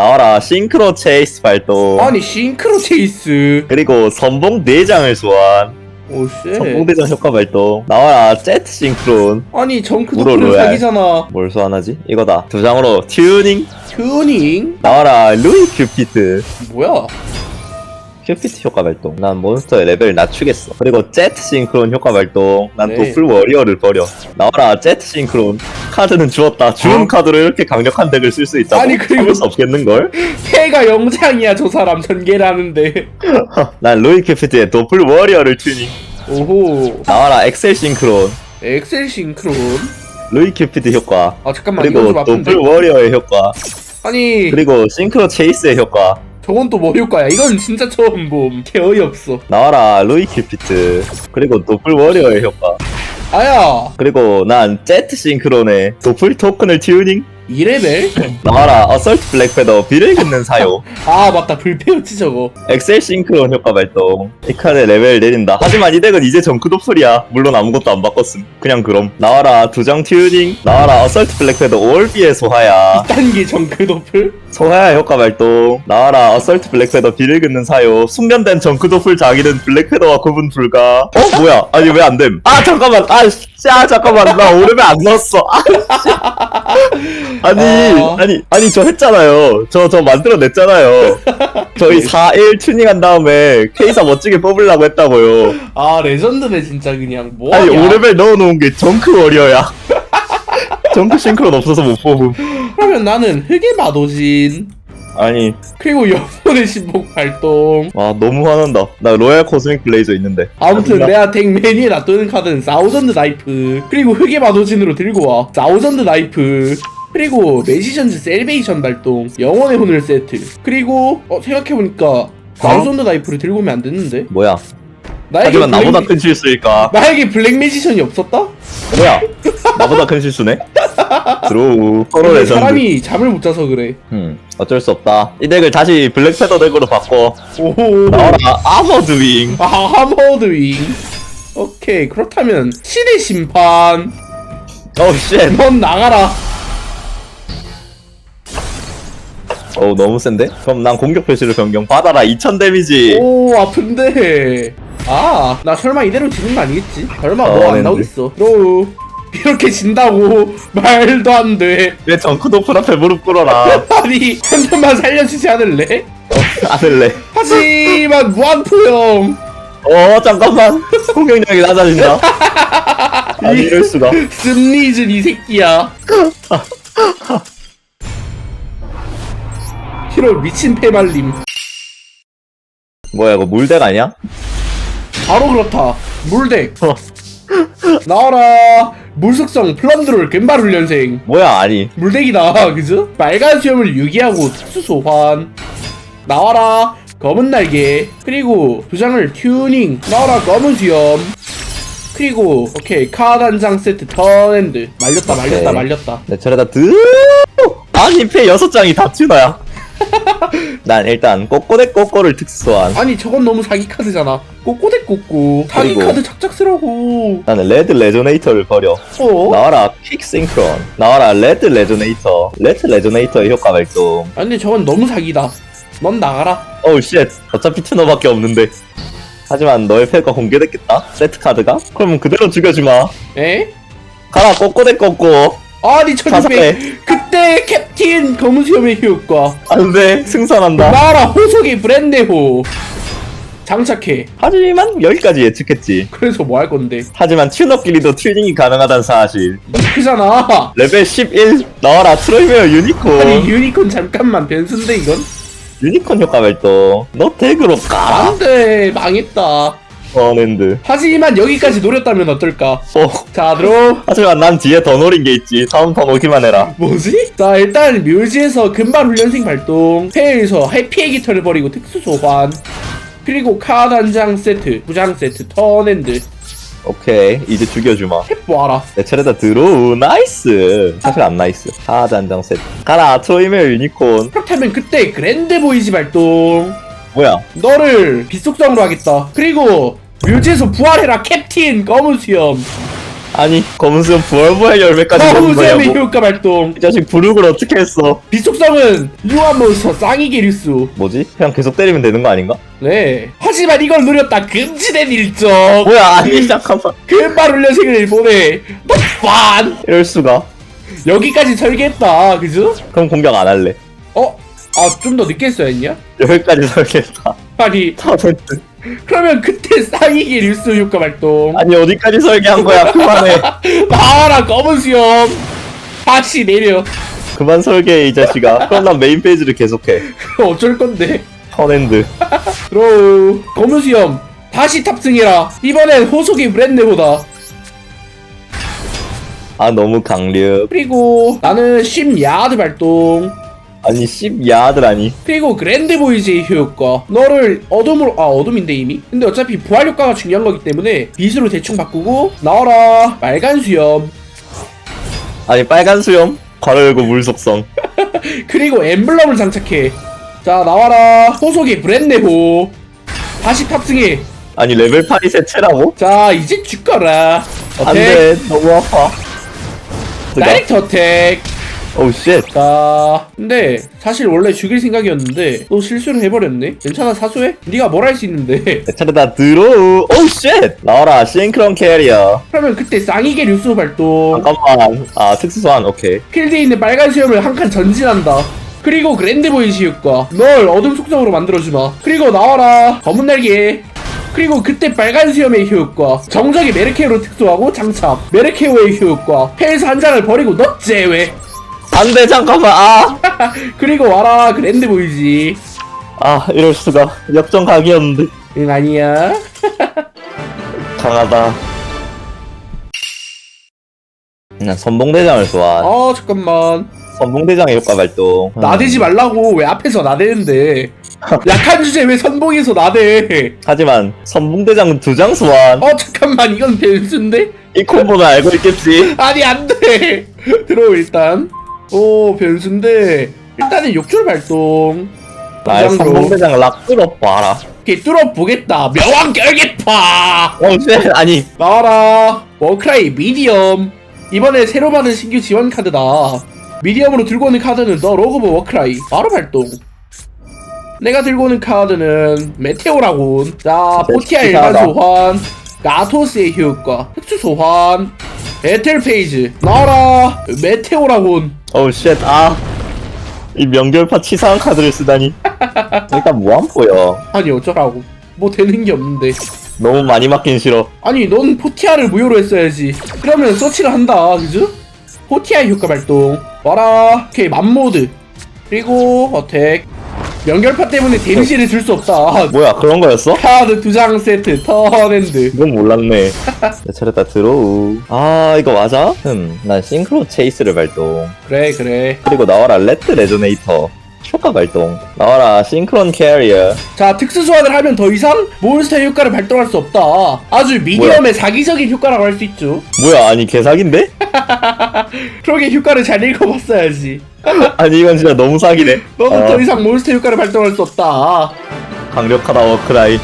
나와라. 싱크로 체이스 발동. 아니 싱크로 체이스? 그리고 선봉 대장을 소환. 오쉣. 선봉 대장 효과 발동. 나와라. 제트 싱크론. 아니 정크 우로 로얄. 사기잖아. 뭘 소환하지? 이거다. 두 장으로 튜닝. 튜닝? 나와라. 루이 큐피트. 뭐야 큐피트 효과 발동. 난 몬스터의 레벨을 낮추겠어. 그리고 제트 싱크론 효과 발동. 난 네. 도플 워리어를 버려. 나와라 제트 싱크론. 카드는 주었다. 주운 어? 카드로 이렇게 강력한 덱을 쓸 수 있다고? 아니, 그리고- 수 없겠는 걸? 폐가 영장이야 저 사람. 전개라는데. 난 루이 큐피트의 도플 워리어를 튜닝. 오호. 나와라 엑셀 싱크론. 엑셀 싱크론? 루이 큐피드 효과. 아 잠깐만. 이건 그리고 좀 아픈데. 도플 워리어의 효과. 아니. 그리고 싱크로 체이스의 효과 저건 또뭐 효과야? 이건 진짜 처음 봄 개 어이없어. 나와라 루이 큐피트. 그리고 도플 워리어의 효과. 아야! 그리고 난 제트 싱크론의 도플 토큰을 튜닝 2레벨? 나와라. 어설트 블랙패더. 비를 긋는 사요. 아 맞다. 불패였지 저거. 엑셀 싱크론 효과 발동. 이 카드의 레벨 내린다. 하지만 이 덱은 이제 정크 도플이야. 물론 아무것도 안 바꿨음. 그냥 그럼. 나와라. 두 장 튜닝. 나와라. 어설트 블랙패더. 올비의 소하야. 2단계 정크 도플? 소하야 효과 발동. 나와라. 어설트 블랙패더. 비를 긋는 사요. 숙련된 정크 도플 자기는 블랙패더와 구분 불가. 어? 뭐야? 아니 왜 안 됨? 아 잠깐만. 아 씨, 아 잠깐만. 나 오르면 안 넣었어. 아, 씨. 아니 아. 아니 아니 저 했잖아요. 저 저 만들어냈잖아요. 저희 4일 튜닝한 다음에 케이사 멋지게 뽑으려고 했다고요. 아 레전드네 진짜 그냥. 아니 뭐하냐? 5레벨 넣어놓은 게 정크 워리어야. 정크 싱크론 없어서 못 뽑음. 그러면 나는 흑의 마도진 아니 그리고 영혼의 신복 발동. 와 너무 화난다. 나 로얄 코스믹 블레이저 있는데. 아무튼. 내가 덱 메뉴에 놔두는 카드는 사우전드 나이프. 그리고 흑의 마도진으로 들고 와. 사우전드 나이프. 그리고 매지션즈 셀베이션 발동. 영혼의 혼을 세트. 그리고 어 생각해보니까 사우전드 나이프를 들고 오면 안 됐는데? 뭐야? 나에게 하지만 블랙 나보다 매- 큰 실수일까? 나에게 블랙 매지션이 없었다? 뭐야? 나보다 큰 실수네 드로우 서로 근데 레전드 사람이 잠을 못 자서 그래. 음 어쩔 수 없다. 이 덱을 다시 블랙패더 덱으로 바꿔. 오호. 나와라. 아머드 윙 아 하머드 윙 오케이 그렇다면 신의 심판. 어우 쉣넌 나가라. 어우 너무 센데? 그럼 난 공격 표시를 변경 받아라. 2000 데미지. 오 아픈데. 아 나 설마 이대로 지는 거 아니겠지? 설마 어, 뭐안 랜드. 나오겠어. 로우 이렇게 진다고 말도 안 돼. 내 정크 도플 앞에 무릎 꿇어라. 아니 한 번만 살려주지 않을래? 안을래. 하지만 무한포용. 어 잠깐만. 공격력이 낮아진다. 아니 이럴 수가. 슴리즌 이 새끼야. 히로 미친 패말림 뭐야 이거 물덱 아니야? 바로 그렇다. 물덱. 어. 나와라. 물속성 플런드롤 gem발 훈련생. 뭐야 아니. 물덱이다 그죠? 빨간 수염을 유기하고 특수 소환. 나와라 검은 날개. 그리고 두 장을 튜닝. 나와라 검은 수염. 그리고 오케이 카드 한 장 세트 턴핸드. 말렸다 말렸다 오케이. 말렸다. 내 차례다. 드! 아니 패 여섯 장이 다 튜너야 난 일단 꼬꼬대 꼬꼬를 특수 소환 아니 저건 너무 사기 카드잖아. 꼬꼬대 꼬꼬. 사기 그리고- 카드 착착쓰라고 나는 레드 레조네이터를 버려. 어? 나와라 킥 싱크론. 나와라 레드 레조네이터. 레드 레조네이터의 효과 발동. 아니 근데 저건 너무 사기다. 넌 나가라. 어우 쉣. 어차피 튜너밖에 없는데. 하지만 너의 패가 공개됐겠다? 세트 카드가? 그럼 그대로 죽여주마. 에? 가라 꼬꼬대 꼬꼬 아니 다섯 1600 그때 캡틴 검은 수염의 효과? 안돼. 승산한다. 나라 호속의 브랜데호. 장착해. 하지만 여기까지 예측했지. 그래서 뭐 할 건데? 하지만 튜너끼리도 튜닝이 가능하다는 사실. 크잖아. 레벨 11 나와라. 트로이메어 유니콘. 아니 유니콘 잠깐만 변수인데 이건? 유니콘 효과 발동. 너 덱으로 까라 안돼. 망했다 원핸드. 하지만 여기까지 노렸다면 어떨까? 어. 자 들어. 하지만 난 뒤에 더 노린 게 있지. 다음 턴 오기만 해라. 뭐지? 자 일단 묘지에서 금발 훈련생 발동. 폐에서 해피의 깃털을 버리고 특수 소환. 그리고 카드 한 장 세트 부장 세트 턴핸드. 오케이. 이제 죽여주마. 해보아라. 내 차례다. 드로우. 나이스. 사실 안 나이스. 카드 한장 세트. 가라 트로이메어 유니콘. 그렇다면 그때 그랜드 보이지 발동. 뭐야? 너를 빛속성으로 하겠다. 그리고 묘지에서 부활해라 캡틴! 검은 수염. 아니 검은 수염 부활 부활 열매까지 먹은 허무수염의 거냐고? 효과 발동. 이 자식 부르글 어떻게 했어? 비속성은 유한 몬스터 쌍이기 류수. 뭐지? 그냥 계속 때리면 되는 거 아닌가? 네. 하지만 이걸 노렸다. 금지된 일정. 뭐야 아니 잠깐만. 금발 훈련생을 보내 너반 이럴 수가. 여기까지 설계했다. 그죠? 그럼 공격 안 할래. 어? 아 좀 더 늦게 했어야 했냐? 여기까지 설계했다. 아니 터졌트 그러면 그때 쌍이기 류수 효과 발동. 아니 어디까지 설계한 거야? 그만해. 나와라 검은 수염. 다시 내려. 그만 설계해 이 자식아. 그럼 난 메인 페이지를 계속해. 어쩔 건데? 턴핸드. 드로우. 검은 수염. 다시 탑승해라. 이번엔 호속이 브랜드보다. 아 너무 강력. 그리고 나는 10야드 발동 아니 10야드라니. 그리고 그랜드 보이즈의 효과. 너를 어둠으로 아 어둠인데 이미? 근데 어차피 부활 효과가 중요한 거기 때문에 빛으로 대충 바꾸고 나와라. 빨간 수염. 아니 빨간 수염? 괄호 열고 물 속성. 그리고 엠블럼을 장착해. 자 나와라. 호속의 브랜네호 다시 탑승해. 아니 레벨 8이 세체라고? 자 이제 죽거라. 어택. 안돼. 너무 아파. 다이렉트 어택 오우 쉣자 근데 사실 원래 죽일 생각이었는데 또 실수를 해버렸네. 괜찮아 사소해? 네가 뭘 할 수 있는데. 내 차례다 드로우 오우 쉣 나와라 싱크론 캐리어 그러면 그때 쌍이계 뉴스 발동. 잠깐만. 아 특수 소환. 오케이. 필드에 있는 빨간 수염을 한 칸 전진한다. 그리고 그랜드 보이시 효과 널 어둠 속성으로 만들어주마. 그리고 나와라. 검은 날개. 그리고 그때 빨간 수염의 효과. 정적이 메르케오로 특수하고 장착. 메르케오의 효과. 패에서 한 장을 버리고 너 제외 안돼 잠깐만. 아! 그리고 와라 그랜드 보이지? 아 이럴 수가. 역전 각이었는데. 응 아니야. 강하다. 난 선봉대장을 소환 어 잠깐만. 선봉대장의 효과 발동. 나대지 말라고. 왜 앞에서 나대는데? 약한 주제 왜 선봉에서 나대? 하지만 선봉대장은 두 장 소환. 어 잠깐만. 이건 변수인데? 이 콤보는 알고 있겠지? 아니 안돼. 들어오 일단 오 변수인데 일단은 욕줄 발동. 나의 부장으로. 선봉대장 락 뚫어 봐라 이렇게 뚫어보겠다. 명왕 결계파! 어쉣 아니. 나와라. 워크라이 미디엄. 이번에 새로 받은 신규 지원 카드다. 미디엄으로 들고 오는 카드는 너 로그브 워크라이. 바로 발동. 내가 들고 오는 카드는 메테오라군 자 포티아 일반. 소환. 가토스의 효과. 특수 소환 에텔 페이지. 나와라. 메테오라군 어우 쉣 아 이 명결파 치사한 카드를 쓰다니. 일단 무한포요 아니 어쩌라고. 뭐 되는 게 없는데. 너무 많이 맞긴 싫어. 아니 넌 포티아를 무효로 했어야지. 그러면 서치를 한다 그죠? 포티아 효과 발동. 와라. 오케이 맘모드. 그리고 어택 연결파 때문에 데미지를 줄 수 없다. 뭐야 그런 거였어? 카드 두 장 세트 턴핸드. 이건 몰랐네. 내 차례다 드로우. 아 이거 맞아? 흠 난 싱크로 체이스를 발동. 그래 그래. 그리고 나와라 레드 레조네이터 효과 발동. 나와라 싱크론 캐리어 자 특수 소환을 하면 더 이상 몬스터 효과를 발동할 수 없다. 아주 미디엄의 사기적인 효과라고 할 수 있죠. 뭐야 아니 개사기인데? 그러게 효과를 잘 읽어봤어야지. 아니 이건 진짜 너무 사기네. 너는 어, 더 이상 몬스터 효과를 발동할 수 없다. 강력하다 워크라이